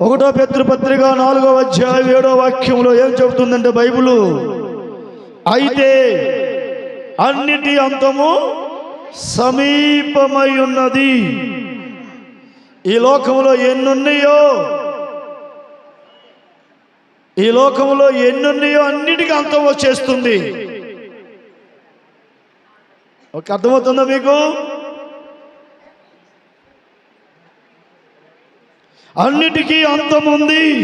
ఒకటో పత్రిక నాలుగో అధ్యాయం ఏడో వాక్యంలో ఏం చెబుతుందంటే బైబుల్? అయితే అన్నిటి అంతము సమీపమై ఉన్నది. ఈ లోకంలో ఎన్నున్నాయో? ఈ లోకంలో ఎన్నున్నాయో అన్నిటికీ అంతం వచ్చేస్తుంది. ఒక అర్థమవుతుందా మీకు? అన్నిటికీ అంతం ఉంది.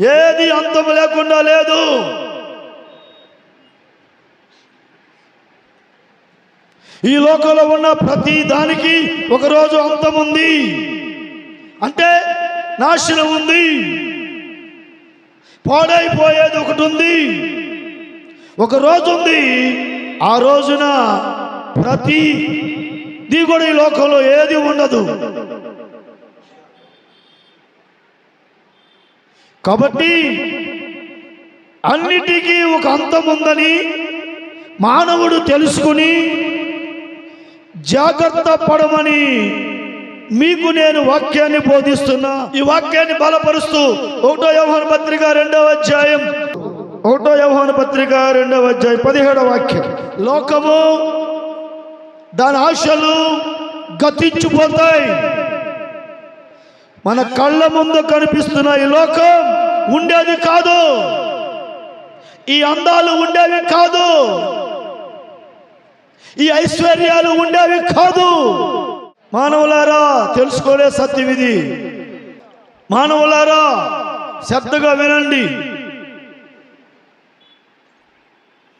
ఏది అంతం లేకుండా లేదు. ఈ లోకంలో ఉన్న ప్రతి దానికి ఒకరోజు అంతం ఉంది. అంటే నాశనం ఉంది. పాడైపోయేది ఒకటి ఉంది. ఒక రోజు ఉంది. ఆ రోజున ప్రతి ది కూడా ఈ లోకంలో ఏది ఉండదు. కాబట్టి అన్నిటికీ ఒక అంతం ఉందని మానవుడు తెలుసుకుని జాగ్రత్త పడమని మీకు నేను వాక్యాన్ని బోధిస్తున్నా. ఈ వాక్యాన్ని బలపరుస్తూ ఒకటో వ్యవహార పత్రిక రెండవ అధ్యాయం. ఒకటో వ్యవహార పత్రిక రెండవ అధ్యాయం పదిహేడవ వాక్యం. లోకము దాని ఆశలు గతించిపోతాయి. మన కళ్ళ ముందు కనిపిస్తున్న ఈ లోకం ఉండేది కాదు. ఈ అందాలు ఉండేవి కాదు. ఈ ఐశ్వర్యాలు ఉండేవి కాదు. మానవులారా తెలుసుకోలే సత్యం ఇది మానవులారా శ్రద్ధగా వినండి.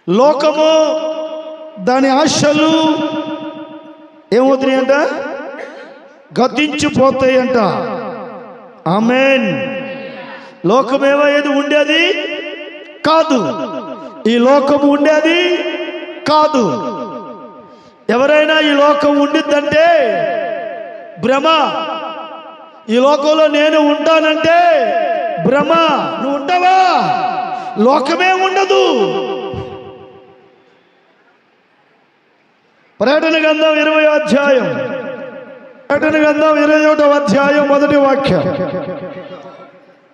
లోకము దాని ఆశలు ఏమవుతున్నాయంట గతించిపోతాయంట ఆమెన్. లోకమేమో ఏది ఉండేది? కాదు. ఈ లోకం ఉండేది? కాదు. ఎవరైనా ఈ లోకం ఉండిద్దంటే భ్రమ. ఈ లోకంలో నేను ఉంటానంటే భ్రమ. నువ్వు ఉంటావా? లోకమే ఉండదు. పర్యటన గ్రంథం ఇరవై అధ్యాయం. పర్యటన గ్రంథం ఇరవై ఒకటో అధ్యాయం మొదటి వాక్యం.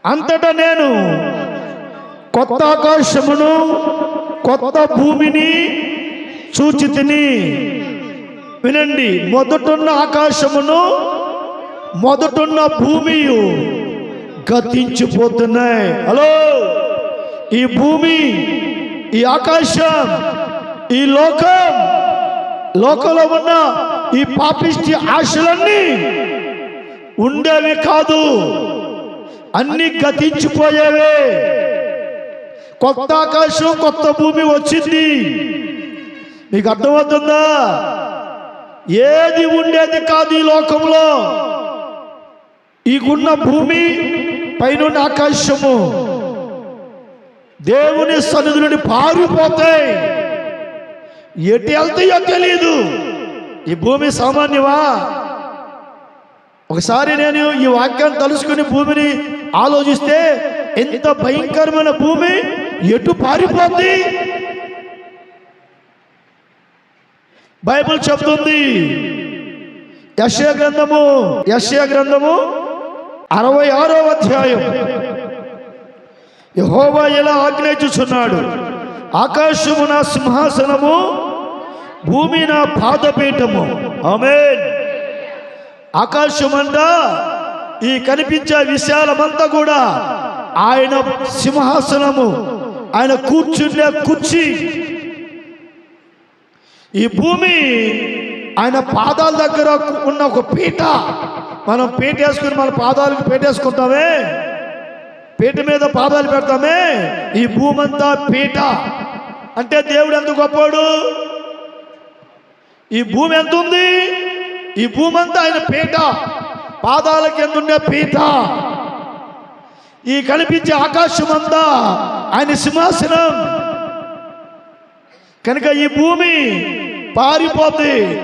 అంతటా నేను కొత్త ఆకాశమును కొత్త భూమిని చూచి తిని. వినండి మొదటున్న ఆకాశమును మొదటున్న భూమి గతించిపోతున్నాయి. హలో? ఈ భూమి ఈ ఆకాశం ఈ లోకం లోకంలో ఉన్న ఈ పాపిష్టి ఆశలన్నీ ఉండేవి కాదు. అన్ని గతించిపోయేవే. కొత్త ఆకాశం కొత్త భూమి వచ్చింది. మీకు అర్థమవుతుందా? ఏది ఉండేది కాదు ఈ లోకంలో. ఈకున్న భూమి పైన ఆకాశము. దేవుని సన్నిధి నుండి పారిపోతాయి ఎటు వెళ్తాయో తెలియదు ఈ భూమి సామాన్యమా? ఒకసారి నేను ఈ వాక్యాన్ని తలుసుకుని భూమిని ఆలోచిస్తే ఎంత భయంకరమైన భూమి ఎటు పారిపోద్ది? బైబిల్ చెప్తుంది యశ్య గ్రంథము యశ్య గ్రంథము అరవై ఆరో అధ్యాయం. యహోవా ఎలా ఆజ్ఞయించుచున్నాడు ఆకాశము నా సింహాసనము భూమి నా పాదపీఠము. ఆమె ఆకాశమంట ఈ కనిపించే విశాలమంతా కూడా ఆయన సింహాసనము ఆయన కూర్చుండే కుర్చీ. ఈ భూమి ఆయన పాదాల దగ్గర ఉన్న ఒక పీట. మనం పీట వేసుకుని మన పాదాలకు పీట వేసుకుంటామే? పీట మీద పాదాలు పెడతామే? ఈ భూమి అంతా పీట. అంటే దేవుడు ఎంత గొప్పోడు ఈ భూమి ఎంత ఉంది? ఈ భూమి అంతా ఆయన పీట. పాదాల కింద ఉండే పీట. ఈ కనిపించే ఆకాశం అంతా ఆయన సింహాసనం. కనుక ఈ భూమి పారిపోద్ది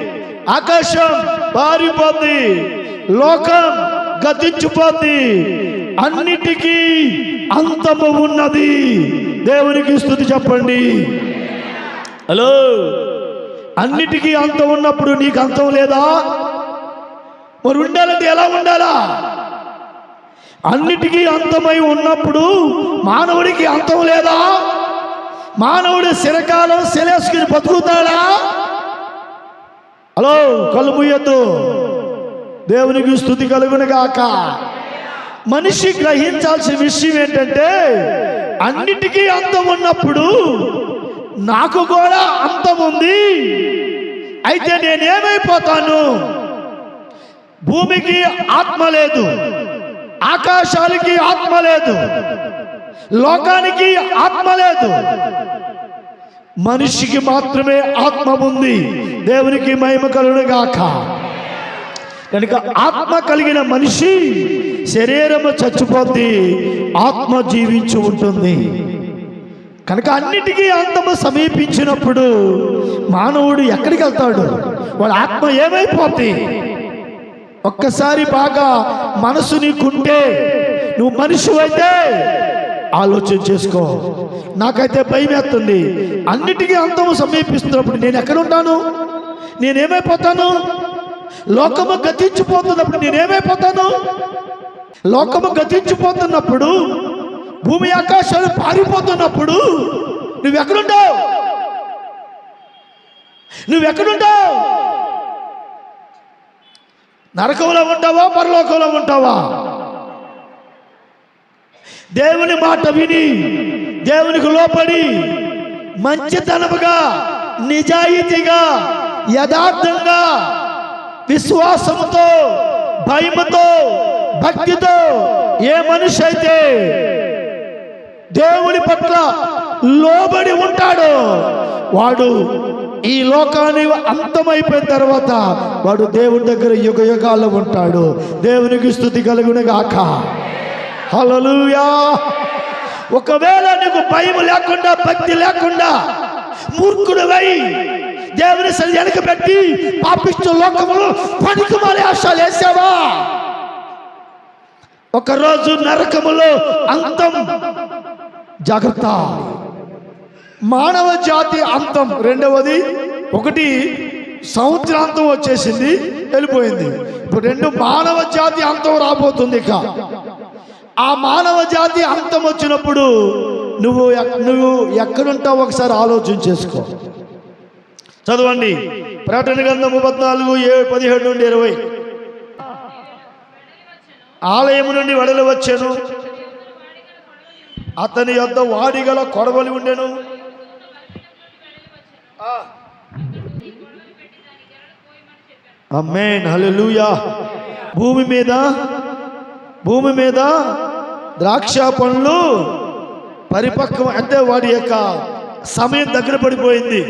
ఆకాశం పారిపోద్ది లోకం గతించిపోద్ది అన్నిటికీ అంతము ఉన్నది. దేవునికి స్థుతి చెప్పండి. హలో. అన్నిటికీ అంతం ఉన్నప్పుడు నీకు అంతం లేదా? మరి ఉండాలంటే ఎలా ఉండాలా? అన్నిటికీ అంతమై ఉన్నప్పుడు మానవుడికి అంతం లేదా? మానవుడు శిరకాలం శిలేసుకుని బతుకుతాడా? హలో కళ్ళు ముయ్యద్దు దేవునికి స్థుతి కలుగును గాక. మనిషి గ్రహించాల్సిన విషయం ఏంటంటే అన్నిటికీ అంతం ఉన్నప్పుడు నాకు కూడా అంతం ఉంది. అయితే నేనేమైపోతాను? భూమికి ఆత్మ లేదు ఆకాశానికి ఆత్మ లేదు లోకానికి ఆత్మ లేదు. మనిషికి మాత్రమే ఆత్మ ఉంది దేవునికి మహిమ కలుగుగాక కనుక ఆత్మ కలిగిన మనిషి శరీరము చచ్చిపోద్ది ఆత్మ జీవించి ఉంటుంది. కనుక అన్నిటికీ అంతము సమీపించినప్పుడు మానవుడు ఎక్కడికి వెళ్తాడు? వాడు ఆత్మ ఏమైపోతుంది ఒక్కసారి బాగా మనసు నీకుంటే నువ్వు మనిషి అయితే ఆలోచన చేసుకో. నాకైతే భయం వేస్తుంది. అన్నిటికీ అంతము సమీపిస్తున్నప్పుడు నేను ఎక్కడుంటాను? నేనేమైపోతాను? లోకము గతించిపోతున్నప్పుడు నేనేమైపోతాను? లోకము గతించిపోతున్నప్పుడు భూమి ఆకాశాలు పారిపోతున్నప్పుడు నువ్వెక్కడుంటావు? నువ్వెక్కడుంటావు? నరకంలో ఉంటావా? పరలోకంలో ఉంటావా? దేవుని మాట విని దేవునికి లోపడి మంచితనముగా నిజాయితీగా యథార్థంగా విశ్వాసముతో భయముతో భక్తితో ఏ మనిషి అయితే దేవుని పట్ల లోబడి ఉంటాడో వాడు ఈ లోకాన్ని అంతమైపోయిన తర్వాత వాడు దేవుని దగ్గర యుగ యుగాల్లో ఉంటాడు. దేవునికి స్థుతి కలుగును గాక. హలలుయా ఒకవేళ నీకు భయం లేకుండా భక్తి లేకుండా మూర్ఖుడువై దేవుని సరి వెనకబెట్టి పాపిస్తూ లోకములు పనికి మారే ఆశాలు వేసావా? ఒకరోజు నరకములో అంతం జాగ్రత్త. మానవ జాతి అంతం రెండవది ఒకటి సంవత్సరాంతం వచ్చేసింది వెళ్ళిపోయింది. ఇప్పుడు రెండు మానవ జాతి అంతం రాబోతుంది ఇక. ఆ మానవ జాతి అంతం వచ్చినప్పుడు నువ్వు ఎక్- నువ్వు ఎక్కడుంటావు ఒకసారి ఆలోచన చేసుకో. చదవండి. ప్రకటన గ్రంథము పద్నాలుగు ఏ పదిహేడు నుండి ఇరవై. ఆలయము నుండి వడలు వచ్చాను. అతని యొద్ద వాడిగల కొడవలి ఉండెను. అమ్మేన్ హల్లెలూయా భూమి మీద భూమి మీద ద్రాక్ష పండ్లు పరిపక్వం అంటే వాడి యొక్క సమయం దగ్గర పడిపోయింది.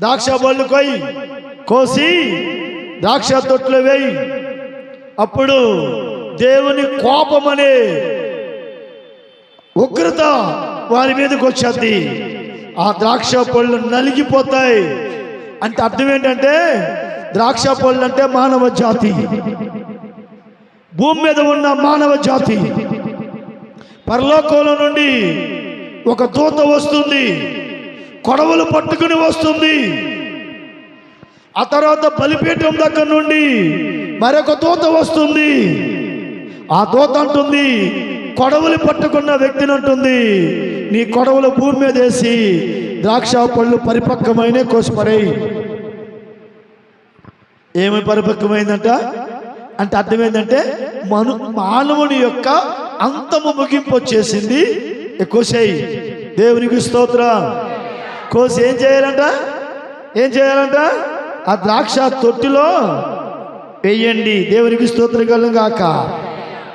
ద్రాక్ష పళ్ళు కొయ్యి కోసి ద్రాక్ష తొట్లు వేయి. అప్పుడు దేవుని కోపం అనే ఉగ్రత వారి మీదకి వచ్చేది. ఆ ద్రాక్ష పళ్ళు నలిగిపోతాయి. అంటే అర్థం ఏంటంటే ద్రాక్ష పళ్ళు అంటే మానవ జాతి. భూమి మీద ఉన్న మానవ జాతి. పరలోకంలో నుండి ఒక దూత వస్తుంది. కొడవలు పట్టుకుని వస్తుంది. ఆ తర్వాత బలిపీఠం దగ్గర నుండి మరొక దూత వస్తుంది. ఆ దూత అంటుంది కొడవలు పట్టుకున్న వ్యక్తిని ఉంటుంది నీ కొడవలు భూమి మీద వేసి ద్రాక్ష పళ్ళు పరిపక్వమైన కోసిపడేయి. ఏమి పరిపక్వమైందంట? అంటే అర్థమైందంటే మను మానవుని యొక్క అంతము ముగింపు వచ్చేసింది. కోసేయి. దేవునికి స్తోత్ర. కోసి ఏం చేయాలంట? ఏం చేయాలంట? ఆ ద్రాక్ష తొట్టిలో వేయండి. దేవునికి స్తోత్రం కలుగాక.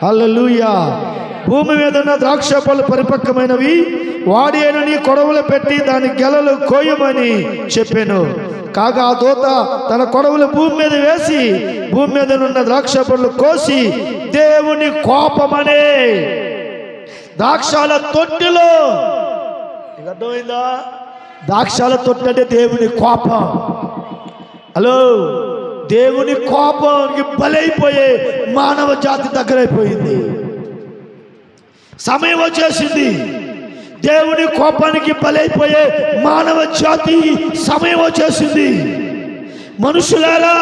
అల్లలుయా భూమి మీద ఉన్న ద్రాక్ష పళ్ళు పరిపక్వమైనవి. వాడి అయినని కొడవలు పెట్టి దాని గెలలు కోయమని చెప్పాను. కాగా ఆ దూత తన కొడవలు భూమి మీద వేసి భూమి మీద ఉన్న ద్రాక్ష పళ్ళు కోసి దేవుని కోపమనే ద్రాక్షాల తొట్టిలో. అర్థమైందా? ద్రాక్షాల తొట్టి అంటే దేవుని కోపం. హలో? దేవుని కోపానికి బలైపోయే మానవ జాతి దగ్గరైపోయింది. సమయం వచ్చేసింది. దేవుని కోపానికి బలైపోయే మానవ జాతి సమయం వచ్చేసింది. మనుషులారా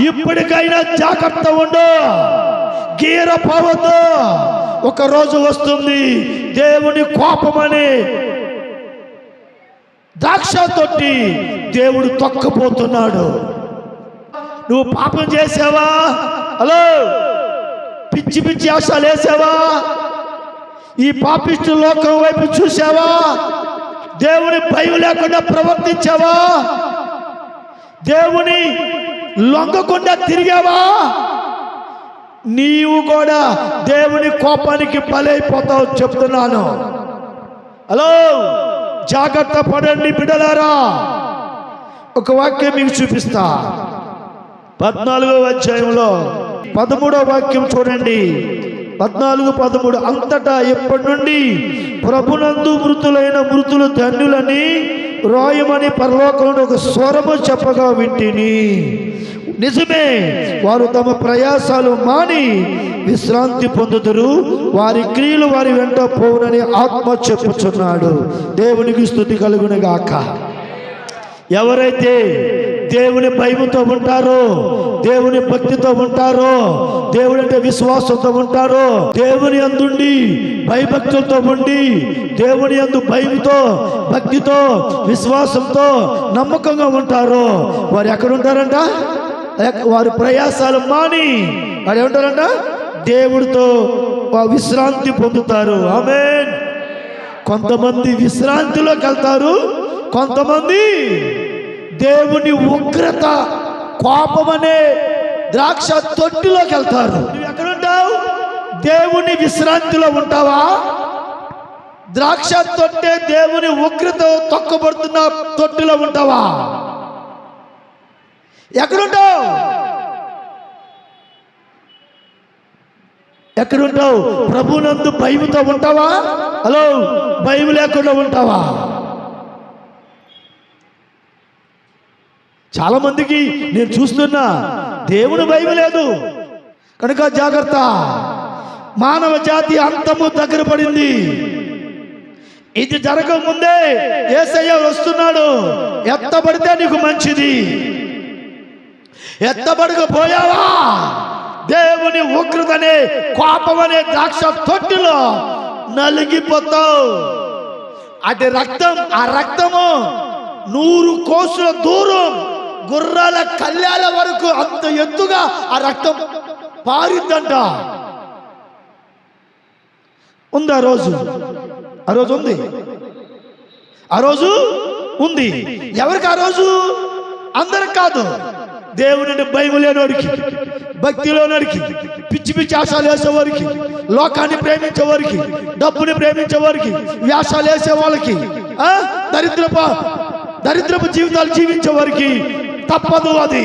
ఇప్పటికైనా జాగ్రత్త ఉండు. గీర పోవద్దు ఒక రోజు వస్తుంది దేవుని కోపమని ద్రాక్ష తొట్టి దేవుడు తొక్కపోతున్నాడు. నువ్వు పాపం చేసావా? హలో? పిచ్చి పిచ్చి ఆశలు వేసావా ఈ పాపిష్టి లోకం వైపు చూసావా దేవుని భయం లేకుండా ప్రవర్తించావా? దేవుని లొంగకుండా తిరిగావా? నీవు కూడా దేవుని కోపానికి బలైపోతావు చెప్తున్నాను. హలో జాగ్రత్త పడండి బిడలారా ఒక వాక్యం మీకు చూపిస్తా. పద్నాలుగో అధ్యాయంలో పదమూడో వాక్యం చూడండి. పద్నాలుగు పదమూడు అంతటా ఎప్పటి నుండి ప్రభునందు మృతులైన మృతులు ధన్యులని రాయమని పరలోకంలో ఒక స్వరము చెప్పగా వింటిని. నిజమే వారు తమ ప్రయాసాలు మాని విశ్రాంతి పొందుతారు వారి క్రియలు వారి వెంట పోవునని ఆత్మ చెప్పుచున్నాడు. దేవునికి స్థుతి కలుగునుగాక. ఎవరైతే దేవుని భయముతో ఉంటారో. దేవుని భక్తితో ఉంటారో. దేవుని అంటే విశ్వాసంతో ఉంటారో. దేవుని అందుండి భయభక్తులతో ఉండి దేవుని అందు భయంతో భక్తితో విశ్వాసంతో నమ్మకంగా ఉంటారో. వారు ఎక్కడ ఉంటారంట వారి ప్రయాసాలు మాని వారు ఏమంటారంట? దేవుడితో విశ్రాంతి పొందుతారు. ఆమె కొంతమంది విశ్రాంతిలోకి వెళ్తారు. కొంతమంది దేవుని ఉగ్రత కోపమనే ద్రాక్ష తొట్టిలోకి వెళ్తారు. నువ్వు ఎక్కడుంటావు? దేవుని విశ్రాంతిలో ఉంటావా? ద్రాక్ష తొట్టే దేవుని ఉగ్రత తొక్కబడుతున్న తొట్టిలో ఉంటావా? ఎక్కడుంటావు? ఎక్కడుంటావు? ప్రభునందు భయముతో ఉంటావా? హలో భయం లేకుండా ఉంటావా? చాలా మందికి నేను చూస్తున్నా దేవుని భయం లేదు. కనుక జాగ్రత్త. మానవ జాతి అంతము దగ్గర పడింది. ఇది జరగక ముందే ఏసయ్య వస్తున్నాడు. ఎత్తబడితే నీకు మంచిది. ఎత్తబడకపోయావా? దేవుని ఉగ్రతనే అనే ద్రాక్ష తొట్టిలో నలిగిపోతావు. అటు రక్తం ఆ రక్తము నూరు కోసుల దూరం గుర్రాల కళ్యాల వరకు అంత ఎత్తుగా ఆ రక్తం పారిందంట. ఉంది ఆ రోజు. ఆ రోజు ఉంది. ఆ రోజు ఉంది. ఎవరికి ఆ రోజు? అందరికి కాదు. దేవుడిని భయములేనోడికి లేనివాడికి పిచ్చి పిచ్చి ఆశాలు వేసేవారికి లోకాన్ని ప్రేమించేవారికి డబ్బుని ప్రేమించేవారికి వ్యాసాలు వేసే వాళ్ళకి దరిద్రపు దరిద్రపు జీవితాలు జీవించే వారికి తప్పదు అది.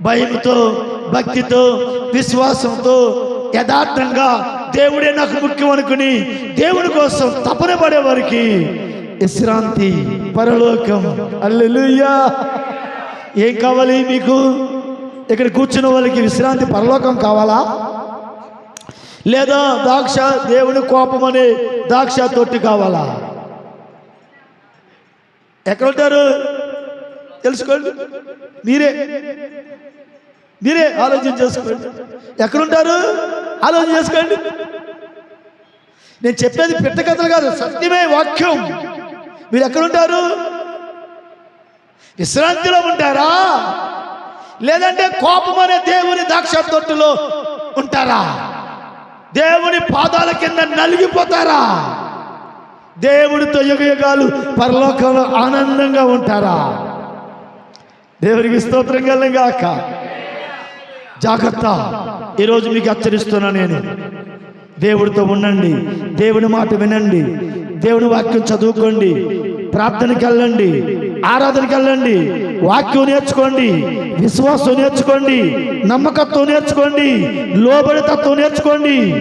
భయంతో భక్తితో విశ్వాసంతో యథార్థంగా దేవుడే నాకు ముఖ్యం అనుకుని దేవుని కోసం తపన పడేవారికి విశ్రాంతి పరలోకం. అల్లెలుయ్యా ఏం కావాలి మీకు? ఇక్కడ కూర్చున్న వాళ్ళకి విశ్రాంతి పరలోకం కావాలా? లేదా ద్రాక్ష దేవుని కోపం అనే ద్రాక్ష తొట్టి కావాలా? ఎక్కడ ఉంటారు తెలుసుకోండి. మీరే. మీరే ఆలోచన చేసుకోండి. ఎక్కడుంటారు? ఆలోచన చేసుకోండి. నేను చెప్పేది పిట్ట కథలు కాదు సత్యమే వాక్యం. మీరు ఎక్కడుంటారు? విశ్రాంతిలో ఉంటారా? లేదంటే కోపం అనే దేవుని ద్రాక్ష తొట్టులో ఉంటారా? దేవుని పాదాల కింద నలిగిపోతారా? దేవుడితో యుగ యుగాలు పరలోకంలో ఆనందంగా ఉంటారా? దేవునికి స్తోత్రం గాక. జాగ్రత్త. ఈరోజు మీకు హెచ్చరిస్తున్నా నేను. దేవుడితో ఉండండి. దేవుని మాట వినండి. దేవుని వాక్యం చదువుకోండి. ప్రార్థనకి వెళ్ళండి. ఆరాధనకి వెళ్ళండి. వాక్యం నేర్చుకోండి. విశ్వాసం నేర్చుకోండి. నమ్మకత్వం నేర్చుకోండి. లోబడితత్వం నేర్చుకోండి.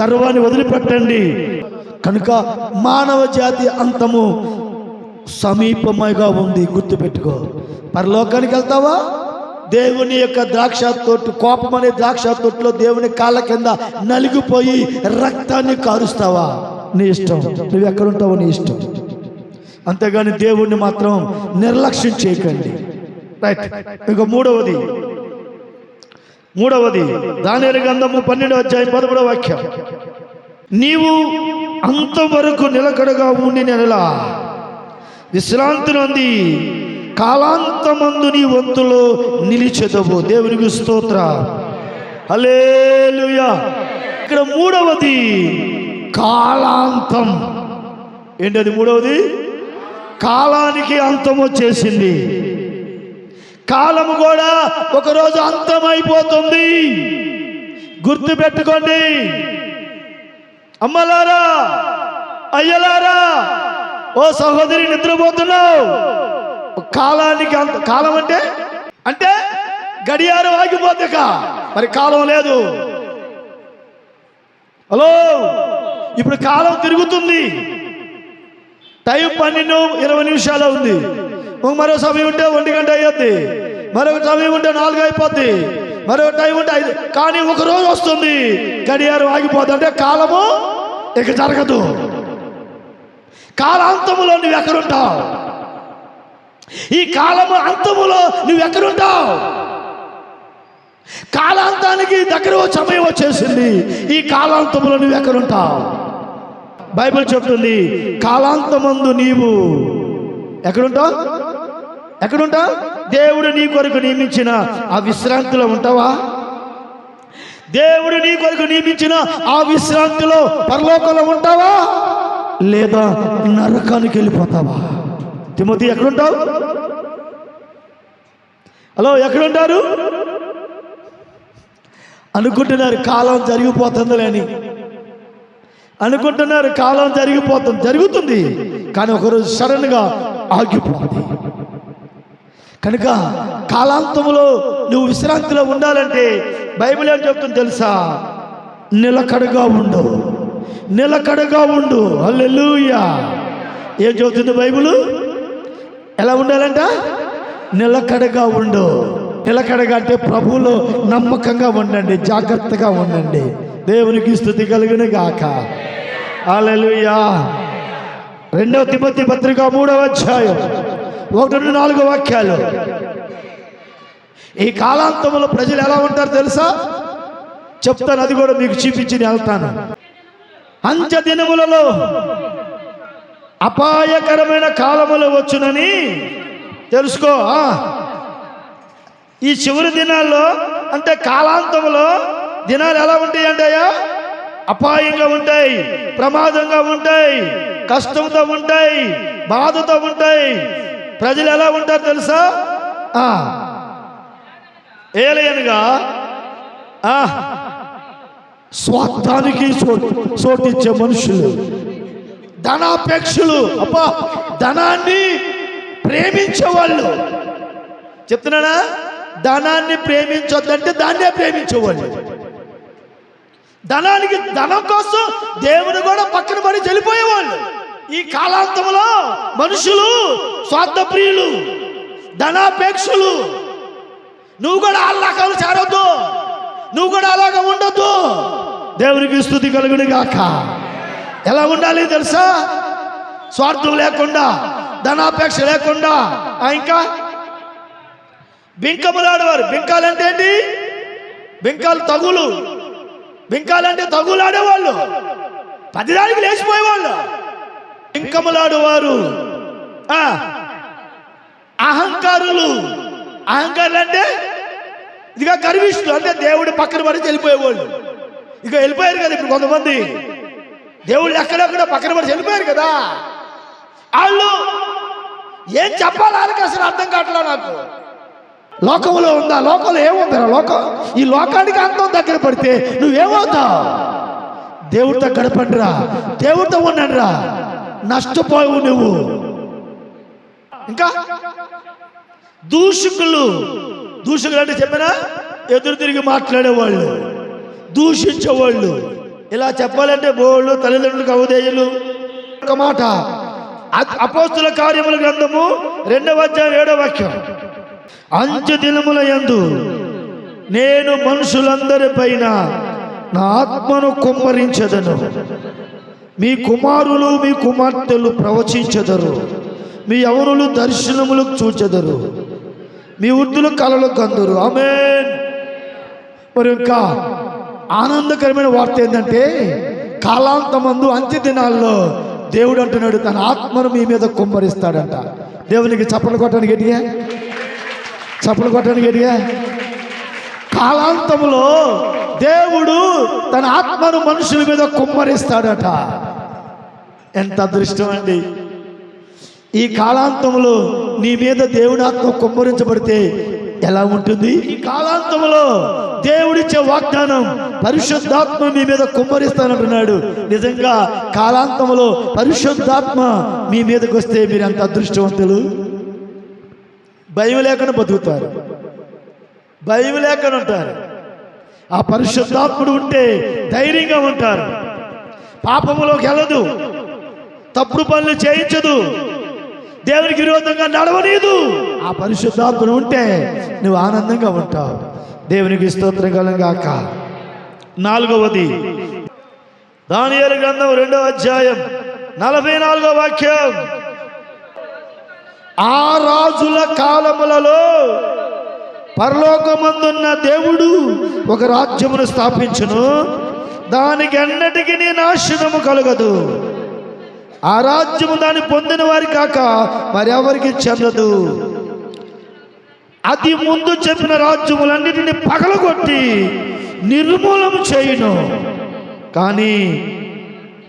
గర్వాన్ని వదిలిపెట్టండి. కనుక మానవ జాతి అంతము సమీపమైగా ఉంది. గుర్తుపెట్టుకో. పరలోకానికి వెళ్తావా? దేవుని యొక్క ద్రాక్ష తొట్టు కోపం అనే ద్రాక్ష తొట్టులో దేవుని కాళ్ళ కింద నలిగిపోయి రక్తాన్ని కారుస్తావా? నీ ఇష్టం. నువ్వు ఎక్కడుంటావో నీ ఇష్టం. అంతేగాని దేవుణ్ణి మాత్రం నిర్లక్ష్యం చేయకండి. రైట్ ఇక మూడవది. మూడవది. దాని గంధము పన్నెండు అధ్యాయం పదమూడవ వాక్యం. నీవు అంతవరకు నిలకడగా ఉండి నెలలా విశ్రాంతి నొంది. కాలాంతమందు నీ వంతులో నిలిచెదవు. దేవునికి స్తోత్ర. అలేలుయా ఇక్కడ మూడవది కాలాంతం. ఏంటది మూడవది? కాలానికి అంతం వచ్చేసింది కాలము కూడా ఒకరోజు అంతమైపోతుంది. గుర్తు పెట్టుకోండి అమ్మలారా అయ్యలారా ఓ సహోదరి నిద్రపోతున్నావు. కాలానికి అంత కాలం అంటే? అంటే గడియారం ఆగిపోతాక మరి కాలం లేదు. హలో? ఇప్పుడు కాలం తిరుగుతుంది. టైం పన్నెండు ఇరవై నిమిషాలు ఉంది మరో సమయం ఉంటే ఒంటి గంట అయ్యొద్ది. మరొక సమయం ఉంటే నాలుగు అయిపోద్ది. మరొక టైం ఉంటే ఐదు. కానీ ఒక రోజు వస్తుంది. గడియారం ఆగిపోద్ది. అంటే కాలము ఇక జరగదు. కాలాంతములో నువ్వు ఎక్కడుంటావు? ఈ కాలము అంతములో నువ్వు ఎక్కడుంటావు కాలాంతానికి దగ్గర సమయం వచ్చేసింది ఈ కాలాంతములో నువ్వు ఎక్కడుంటావు బైబిల్ చెప్తుంది కాలాంతమందు నీవు ఎక్కడుంటావు? ఎక్కడుంటావు? దేవుడు నీ కొరకు నియమించిన ఆ విశ్రాంతిలో ఉంటావా? దేవుడు నీ కొరకు నియమించిన ఆ విశ్రాంతిలో పరలోకంలో ఉంటావా? లేదా నరకానికి వెళ్ళిపోతావా? తిమోతి ఎక్కడుంటావు? హలో ఎక్కడుంటారు? అనుకుంటున్నారు కాలం జరిగిపోతుందిలే అని అనుకుంటున్నారు కాలం జరిగిపోతుంది. జరుగుతుంది కానీ ఒకరోజు సడన్గా ఆగిపోతుంది. కనుక కాలాంతంలో నువ్వు విశ్రాంతిలో ఉండాలంటే బైబిల్ ఏం చెప్తుంది తెలుసా? నిలకడగా ఉండు. నిలకడగా ఉండు. అల్లెలుయ్యా ఏం చెబుతుంది బైబిలు? ఎలా ఉండాలంట? నిలకడగా ఉండు. నిలకడగా అంటే ప్రభువులో నమ్మకంగా ఉండండి జాగ్రత్తగా ఉండండి. దేవునికి స్థుతి కలిగిన గాక. అలలుయా రెండవ తిమ్మతి పత్రిక మూడవ అధ్యాయం. ఒకటి నుండి నాలుగు వాక్యాలు. ఈ కాలాంతంలో ప్రజలు ఎలా ఉంటారు తెలుసా? చెప్తాను అది కూడా మీకు చూపించి నేను వెళ్తాను. అంత్య దినములలో అపాయకరమైన కాలములు వచ్చునని తెలుసుకో ఈ చివరి దినాల్లో అంటే కాలాంతంలో దినాలు ఎలా ఉంటాయి అంటయ్యా అపాయంగా ఉంటాయి ప్రమాదంగా ఉంటాయి కష్టంతో ఉంటాయి బాధతో ఉంటాయి. ప్రజలు ఎలా ఉంటారు తెలుసా? ఆ. ఏలయనగా స్వార్థానికి చోటు చోటిచ్చే మనుషులు. ధనాపేక్షలు. అబ్బా ధనాన్ని ప్రేమించేవాళ్ళు. చెప్తున్నానా? ధనాన్ని ప్రేమించొద్దంటే దాన్నే ప్రేమించేవాళ్ళు. ధనానికి ధనం కోసం దేవుడు కూడా పక్కన పడి చనిపోయేవాళ్ళు ఈ కాలాంతంలో మనుషులు స్వార్థప్రియులు ధనాపేక్షలు. నువ్వు కూడా అల్లాకాలు చేరొద్దు. నువ్వు కూడా అలాగ ఉండొద్దు. దేవునికి స్థుతి కలుగుడు గాక ఎలా ఉండాలి తెలుసా? స్వార్థం లేకుండా ధనాపేక్ష లేకుండా ఇంకా? బింకములాడేవారు బింకాలంటే ఏంటి? బింకాలు తగులు. బింకాలంటే తగులాడేవాళ్ళు పదిదానికి లేచిపోయేవాళ్ళు. బింకములాడేవారు అహంకారులు. అహంకారులు అంటే ఇదిగా గర్విష్ఠులు. అంటే దేవుడి పక్కన పడి వెళ్ళిపోయేవాళ్ళు ఇక వెళ్ళిపోయారు కదా ఇప్పుడు కొంతమంది. దేవుళ్ళు ఎక్కడెక్కడ పక్కన పడి చనిపోయారు కదా. వాళ్ళు ఏం చెప్పాలి వాళ్ళకి అసలు అర్థం కావట్లా నాకు? లోకంలో ఉందా? లోకంలో ఏముందిరా లోకం? ఈ లోకానికి అంతం దగ్గర పడితే నువ్వేమవుతావు? దేవుడితో గడపండిరా దేవుడితో ఉండండిరా నష్టపోవు నువ్వు. ఇంకా? దూషకులు దూషకులు అంటే చెప్పినా? ఎదురు తిరిగి మాట్లాడేవాళ్ళు దూషించేవాళ్ళు. ఇలా చెప్పాలంటే బోళ్ళు తల్లిదండ్రులు కవుదేయులు ఒక మాట. అపోస్తుల కార్యముల గ్రంథము రెండవ అధ్యాయం ఏడవ వాక్యం. అంచు దినముల యందు నేను మనుషులందరి పైన నా ఆత్మను కుమ్మరించదను. మీ కుమారులు మీ కుమార్తెలు ప్రవచించెదరు. మీ యవనులు దర్శనములు చూచెదరు. మీ వృద్ధులు కలలు కందురు. ఆమె మరి ఇంకా ఆనందకరమైన వార్త ఏంటంటే కాలాంతమందు అంత్య దినాల్లో దేవుడు అంటున్నాడు తన ఆత్మను మీ మీద కుమ్మరిస్తాడంట. దేవునికి చప్పలు కొట్టడానికి గట్టిగా చప్పలు కొట్టడానికి గట్టిగా కాలాంతములో దేవుడు తన ఆత్మను మనుషుల మీద కుమ్మరిస్తాడట. ఎంత అదృష్టం అండి. ఈ కాలాంతంలో నీ మీద దేవుని ఆత్మ కుమ్మరించబడితే ఎలా ఉంటుంది? ఈ కాలాంతంలో దేవుడిచ్చే వాగ్దానం పరిశుద్ధాత్మ మీ మీద కుమ్మరిస్తానంటున్నాడు నిజంగా కాలాంతంలో పరిశుద్ధాత్మ మీ మీదకి వస్తే మీరు ఎంత అదృష్టవంతులు? భయం లేకుండా బతుకుతారు. భయం లేకుండా ఉంటారు. ఆ పరిశుద్ధాత్ముడు ఉంటే ధైర్యంగా ఉంటారు. పాపములోకి వెళ్ళదు. తప్పుడు పనులు చేయించదు. దేవునికి విరోధంగా నడవనీదు ఆ పరిశుద్ధాత్మను ఉంటే నువ్వు ఆనందంగా ఉంటావు. దేవునికి స్తోత్రం గాక. నాలుగవది. దానియలు గ్రంథం రెండవ అధ్యాయం నలభై నాలుగో వాక్యం. ఆ రాజుల కాలములలో పరలోకమందున్న దేవుడు ఒక రాజ్యమును స్థాపించును. దానికి అన్నిటికీ నీ నాశనము కలగదు. ఆ రాజ్యము దాన్ని పొందిన వారి కాక మరెవరికి చెందదు? అది ముందు చెప్పిన రాజ్యములన్నిటిని పగలగొట్టి నిర్మూలన చేయును. కానీ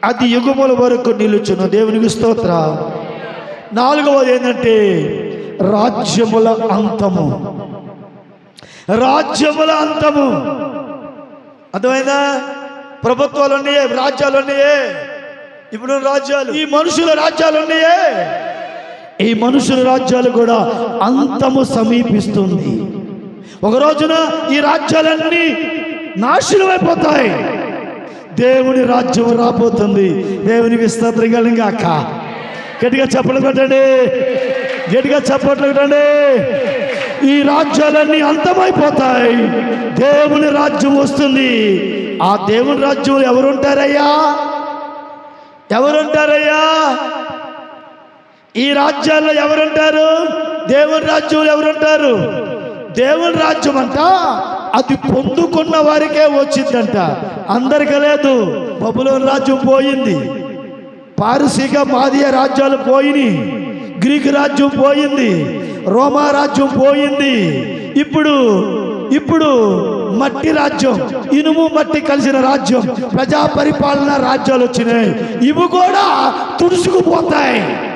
అది యుగముల వరకు నిలుచును. దేవునికి స్తోత్ర. నాలుగవది ఏంటంటే రాజ్యముల అంతము. రాజ్యముల అంతము. అర్థమైందా? ప్రభుత్వాలు ఉన్నాయే రాజ్యాలు ఉన్నాయే. ఇప్పుడు రాజ్యాలు. ఈ మనుషుల రాజ్యాలు ఉన్నాయే. ఈ మనుషుల రాజ్యాలు కూడా అంతము సమీపిస్తుంది. ఒక రోజున ఈ రాజ్యాలన్నీ నాశనం అయిపోతాయి. దేవుని రాజ్యం రాబోతుంది. దేవుని స్తోత్రం గాక. గట్టిగా చప్పట్లు కొట్టండి గట్టిగా చప్పట్లు కొట్టండి ఈ రాజ్యాలన్నీ అంతమైపోతాయి. దేవుని రాజ్యం వస్తుంది. ఆ దేవుని రాజ్యం ఎవరుంటారయ్యా? ఎవరుంటారయ్యా? ఈ రాజ్యాల్లో ఎవరుంటారు? దేవుని రాజ్యంలో ఎవరుంటారు? దేవుని రాజ్యం అంట అది పొందుకున్న వారికే వచ్చిందంట. అందరికీ లేదు. బబులోని రాజ్యం పోయింది. పారసీక మాదియ రాజ్యాలు పోయినాయి గ్రీకు రాజ్యం పోయింది. రోమా రాజ్యం పోయింది. ఇప్పుడు ఇప్పుడు మట్టి రాజ్యం ఇనుము మట్టి కలిసిన రాజ్యం ప్రజా పరిపాలన రాజ్యాలు వచ్చినాయి. ఇవి కూడా తుడుచుకుపోతాయి.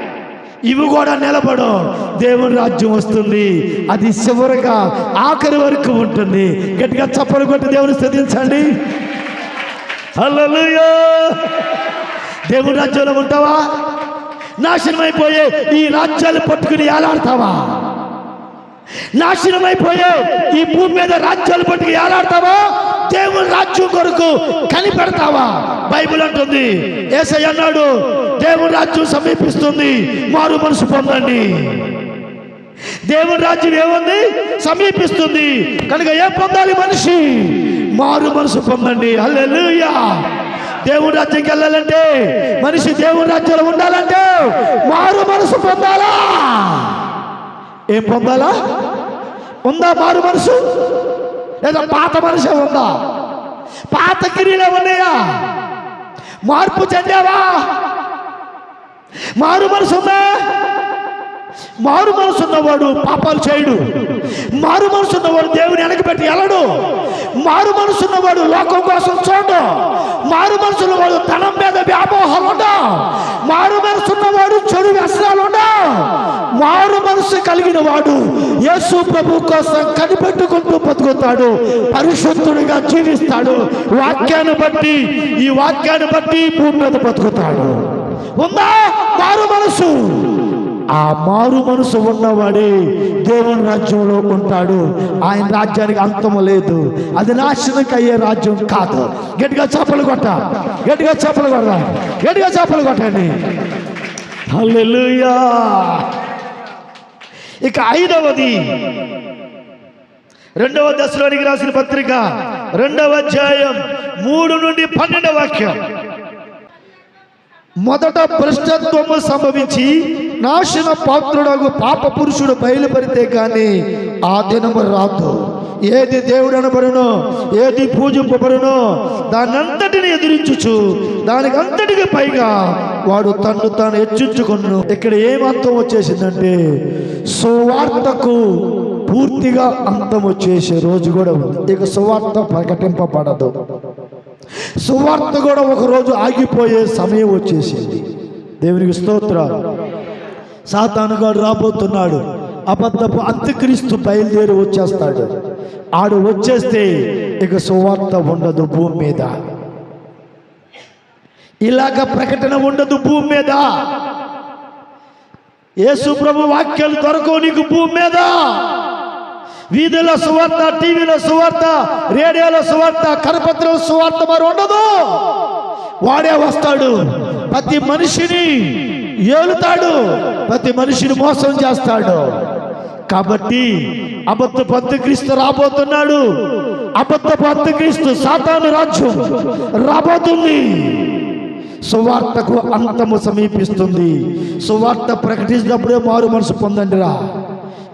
ఇవి కూడా నిలబడం దేవుని రాజ్యం వస్తుంది. అది చివరిగా ఆఖరి వరకు ఉంటుంది. గట్టిగా చప్పలు కొట్టి దేవుని స్థుతించండి. హల్లెలూయా. దేవుని రాజ్యంలో ఉంటావా? నాశనమైపోయే ఈ రాజ్యాలు పట్టుకుని ఏలాడతావా? నాశనమైపోయే ఈ భూమి మీద రాజ్యాలు పట్టుకుని ఏలాడతావా? దేవుని రాజ్యం కొరకు కనిపెడతావా? బైబిల్ అంటుంది. ఏసై అన్నాడు దేవుని రాజ్యం సమీపిస్తుంది. మారు మనసు పొందండి. దేవుని రాజ్యం ఏముంది? సమీపిస్తుంది. కనుక ఏం పొందాలి మనిషి? మారు మనసు పొందండి. హల్లెలూయా. దేవుని రాజ్యంకి వెళ్ళాలంటే మనిషి దేవుని రాజ్యంలో ఉండాలంటే మారు మనసు పొందాలా? ఏం పొందాలా? ఉందా మారు మనసు? లేదా పాత మనసే ఉందా పాత గిరిలో ఉన్నాయా మార్పు చెందావా మారు మనసు ఉందా మారు మనసు ఉన్నవాడు పాపాలు చేయడు. మారు మనసు ఉన్నవాడు దేవుని వెనకబెట్టి వెళ్ళడు మారు మనసు ఉన్నవాడు లోకం కోసం చూడు. మారు మనసు ఉన్నవాడు ధనం మీద వ్యామోహాలు ఉండవు మారు మనసు ఉన్నవాడు చెడు వ్యసనాలు ఉండవు మారు మనసు కలిగిన వాడు యేసు ప్రభు కోసం కనిపెట్టుకుంటూ బతుకుతాడు. పరిశుద్ధుడిగా జీవిస్తాడు. వాక్యాన్ని బట్టి ఈ వాక్యాన్ని బట్టి భూమి మీద బతుకుతాడు. ఉందా? మారు మనసు. ఆ మారు మనసు ఉన్నవాడే దేవుని రాజ్యంలో ఉంటాడు. ఆయన రాజ్యానికి అంతము లేదు. అది నాశనకి అయ్యే రాజ్యం కాదు. గట్టిగా చేపలు కొట్ట. గట్టిగా చేపలు కొట్ట. గట్టిగా చేపలు కొట్టండి. హల్లెలూయా. ఇక ఐదవది. రెండవ దశలోనికి రాసిన పత్రిక. రెండవ అధ్యాయం. మూడు నుండి పన్నెండవ వాక్యం. మొదట భ్రష్టత్వము సంభవించి నాశన పాత్రుడగు పాప పురుషుడు బయలుపడితే కానీ ఆ దినము రాదు. ఏది దేవుడు అనబడునో ఏది పూజింపబడునో దానంతటిని ఎదిరించుచు దానికి అంతటికి పైగా వాడు తన్ను తాను హెచ్చించుకును ఇక్కడ ఏం అంతం వచ్చేసిందంటే సువార్తకు పూర్తిగా అంతం వచ్చేసే రోజు కూడా ఉంది. ఇక సువార్త ప్రకటింపబడదు. సువార్త కూడా ఒకరోజు ఆగిపోయే సమయం వచ్చేసింది. దేవునికి స్తోత్రాలు. సాతానుగాడు రాబోతున్నాడు. అబద్ధపు అంత్యక్రీస్తు బయలుదేరి వచ్చేస్తాడు. ఆడు వచ్చేస్తే ఇక సువార్త ఉండదు భూమి మీద. ఇలాగ ప్రకటన ఉండదు భూమి మీద. యేసు ప్రభు వాక్యాలు దొరకవు నీకు భూమి మీద. వీధిలో సువార్త టీవీలో సువార్త రేడియోలో సువార్త కరపత్రం సువార్త మరి ఉండదు. వాడే వస్తాడు. ప్రతి మనిషిని ఏలుతాడు. ప్రతి మనిషిని మోసం చేస్తాడు. కాబట్టి అబద్ధ క్రీస్తు రాబోతున్నాడు. అబద్ధ క్రీస్తు సాతాను రాజ్యం రాబోతుంది. సువార్తకు అంతము సమీపిస్తుంది. సువార్త ప్రకటించినప్పుడే మారు మనసు పొందండిరా.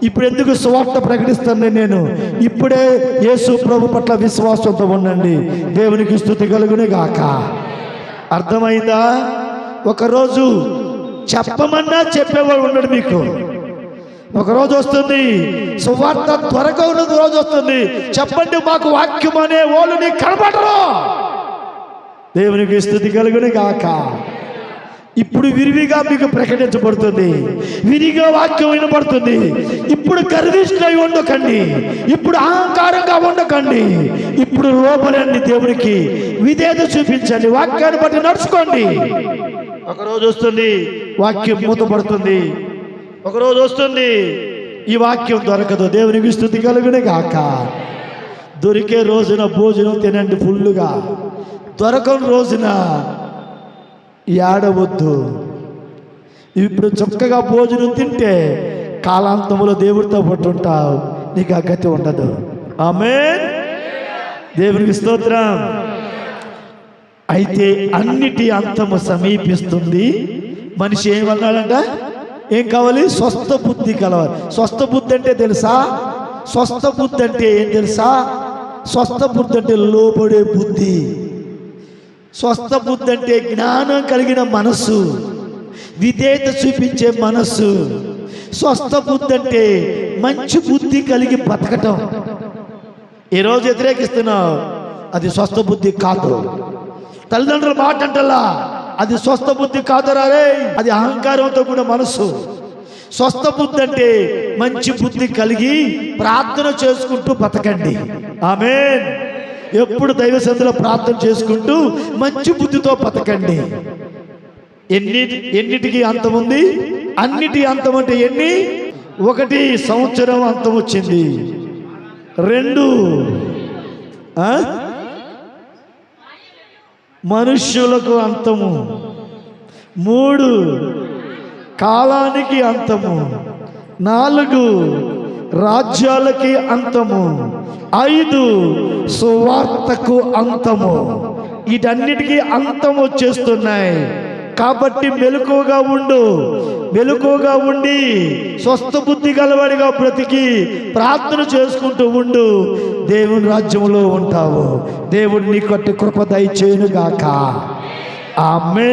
ఇప్పుడు ఎందుకు సువార్త ప్రకటిస్తాను నేను? ఇప్పుడే యేసు ప్రభు పట్ల విశ్వాసంతో ఉండండి. దేవునికి స్థుతి కలుగునే గాక అర్థమైందా? ఒకరోజు చెప్పమన్నా చెప్పేవాడు ఉన్నాడు మీకు. ఒకరోజు వస్తుంది సువార్త త్వరగా ఉన్నది రోజు వస్తుంది. చెప్పండి మాకు వాక్యం అనే వాళ్ళు నీకు కనపడరు. దేవునికి స్థుతి కలుగుని గాక. ఇప్పుడు విరివిగా మీకు ప్రకటించబడుతుంది. విరిగా వాక్యం వినబడుతుంది. ఇప్పుడు గర్విష్ఠులై ఉండకండి. ఇప్పుడు అహంకారంగా ఉండకండి. ఇప్పుడు లోపలండి దేవునికి. విధేత చూపించండి. వాక్యాన్ని బట్టి నడుచుకోండి. ఒకరోజు వస్తుంది వాక్యం మూతపడుతుంది. ఒకరోజు వస్తుంది ఈ వాక్యం దొరకదు. దేవునికి స్థుతి కలుగునే గాక దొరికే రోజున భోజనం తినండి ఫుల్లుగా. దొరకని రోజున ఏడవద్దు. ఇప్పుడు చక్కగా భోజనం తింటే కాలాంతంలో దేవుడితో పట్టుంటావు నీకు ఆ గతి ఉండదు. ఆమె దేవునికి స్తోత్రం. అయితే అన్నిటి అంతము సమీపిస్తుంది. మనిషి ఏమన్నాడంట ఏం కావాలి? స్వస్థ బుద్ధి కలవాలి స్వస్థ బుద్ధి అంటే తెలుసా? స్వస్థ బుద్ధి అంటే ఏం తెలుసా? స్వస్థ బుద్ధి అంటే లోబడే బుద్ధి. స్వస్థ బుద్ధి అంటే జ్ఞానం కలిగిన మనస్సు. విధేయత చూపించే మనస్సు. స్వస్థ బుద్ధి అంటే మంచి బుద్ధి కలిగి బతకటం. ఈరోజు వ్యతిరేకిస్తున్నావు. అది స్వస్థ బుద్ధి కాదు. తల్లిదండ్రుల మాట అంటలా అది స్వస్థ బుద్ధి కాదురా రే. అది అహంకారంతో కూడా మనసు స్వస్థ బుద్ధి అంటే మంచి బుద్ధి కలిగి ప్రార్థన చేసుకుంటూ బతకండి. ఆమె ఎప్పుడు దైవ సంధిలో ప్రార్థన చేసుకుంటూ మంచి బుద్ధితో బతకండి. ఎన్ని ఎన్నిటికి అంతం ఉంది? అన్నిటి అంతం అంటే ఎన్ని? ఒకటి సంవత్సరం అంతం వచ్చింది. రెండు ఆ? మనుష్యులకు అంతము. మూడు కాలానికి అంతము. నాలుగు రాజ్యాలకి అంతము. ఐదు సువార్తకు అంతము. వీటన్నిటికీ అంతం వచ్చేస్తున్నాయి. కాబట్టి మెలకువగా ఉండు. మెలకువగా ఉండి స్వస్థ బుద్ధి గలవాడిగా బ్రతికి ప్రార్థన చేసుకుంటూ ఉండు. దేవుని రాజ్యంలో ఉంటావు. దేవుడు నీ కట్టి కృప దయచేయునుగాక. ఆమె